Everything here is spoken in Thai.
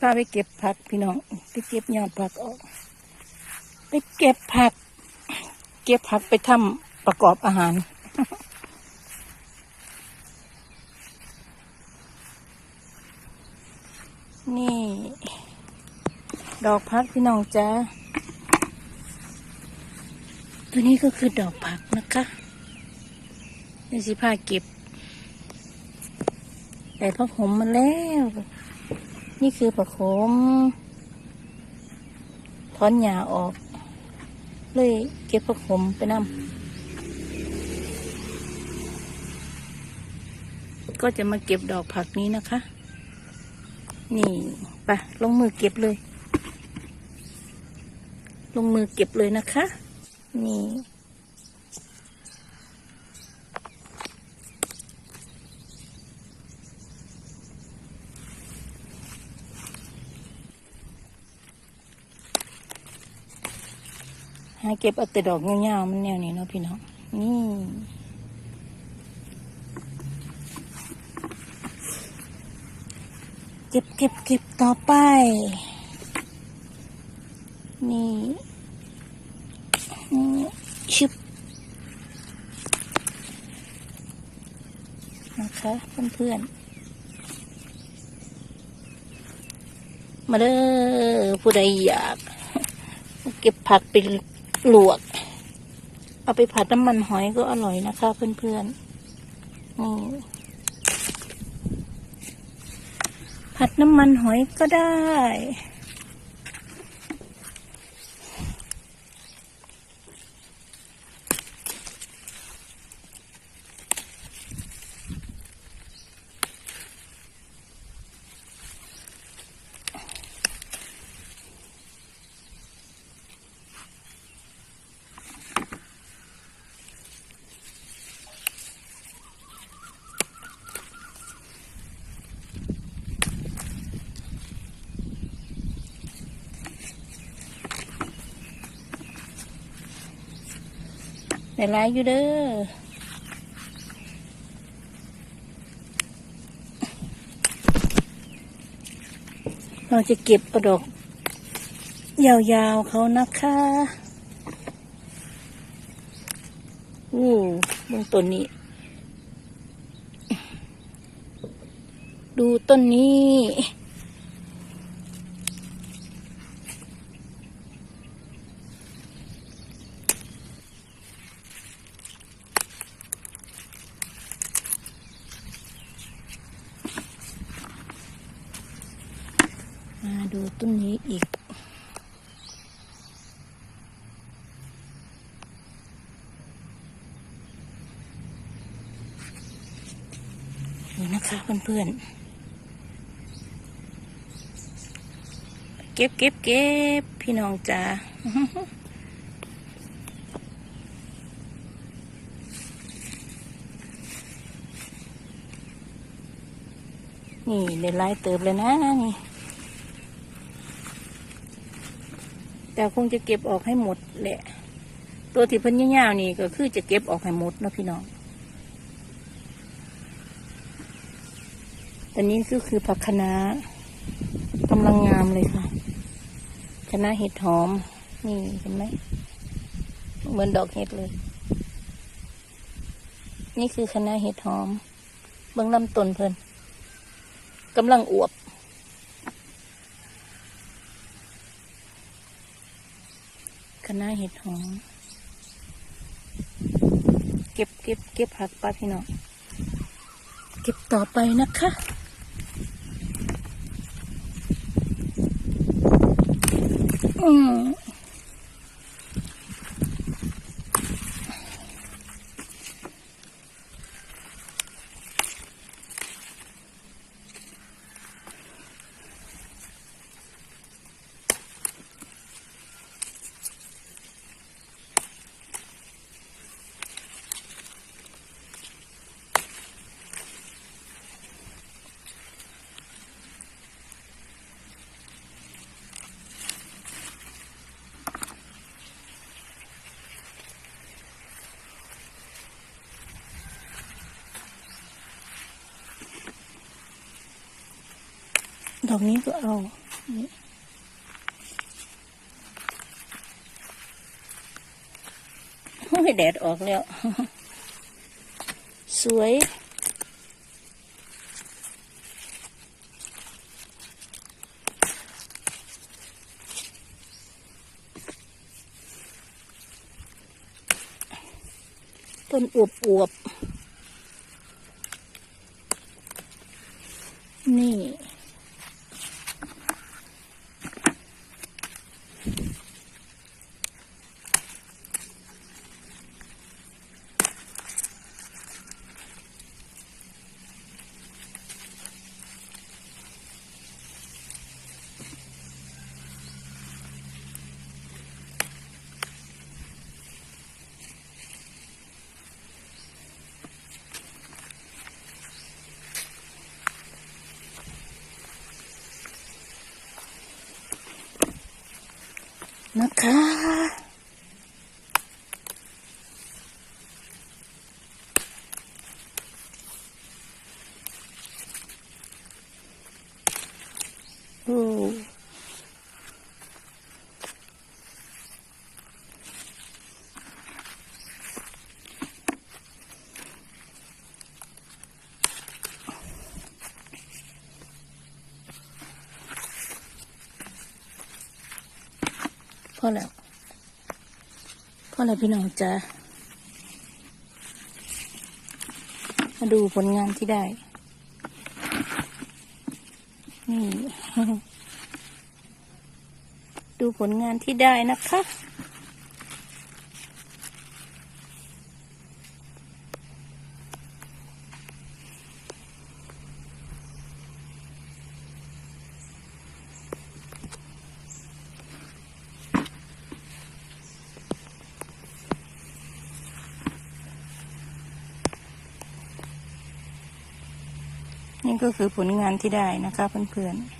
พาไปเก็บผักพี่น้องไปเก็บยอดผักออก ไปเก็บผัก เก็บผักไปทำประกอบอาหาร นี่ ดอกผักพี่น้องจ้าตัวนี้ก็คือดอกผักนะคะในสิพาเก็บ แต่ผักหอมมาแล้ว นี่คือผักโขมถอนหญ้าออก เลยเก็บผักโขมไปนำก็จะมาเก็บดอกผักนี้นะคะ นี่ไปลงมือเก็บเลย ลงมือเก็บเลยนะคะ นี่ หาเก็บเอาแต่ดอกเงาๆมันแนวนี้เนาะพี่น้องนี่เก็บเก็บเก็บต่อไป นี่นี่ชึบนะคะเพื่อนๆมาเด้อผู้ใดอยาก เก็บผักไป ลวก เอาไปผัดน้ำมันหอยก็อร่อยนะคะ เพื่อนๆนี่ผัดน้ำมันหอยก็ได้ แต่ร้ายอยู่เด้อเราจะเก็บกระดก ยาวๆเขานะคะอู้เบื้องต้นนี้ ดูต้นนี้ มา ดูต้นนี้อีก นี่นะคะเพื่อนๆ เก็บเก็บเก็บพี่น้องจ๋านี่เดี๋ยวไลเติบเลยนะนี่ แต่คงจะเก็บออกให้หมดแหละ ตัวที่เพิ่นยาวๆนี่ก็คือจะเก็บออกให้หมดนะพี่น้องตอนนี้ก็คือผักคะน้ากำลังงามเลยค่ะคะน้าเห็ดหอม นี่เห็นไหมเหมือนดอกเห็ดเลย นี่คือคะน้าเห็ดหอม เบื้องลำต้นเพิ่นกำลังอวบ ณะเห็ดหอม เก็บเก็บเก็บผักป้าพี่น้อง เก็บต่อไปนะคะอืม ดอกนี้ก็เอาโอ้ยแดดออกแล้ว สวยต้นอวบอวบนี่ น อแล้วพอแล้วพี่น้องจ้ามาดูผลงานที่ได้ นี่ ดูผลงานที่ได้นะคะ นี่ก็คือผลงานที่ได้นะคะเพื่อนๆ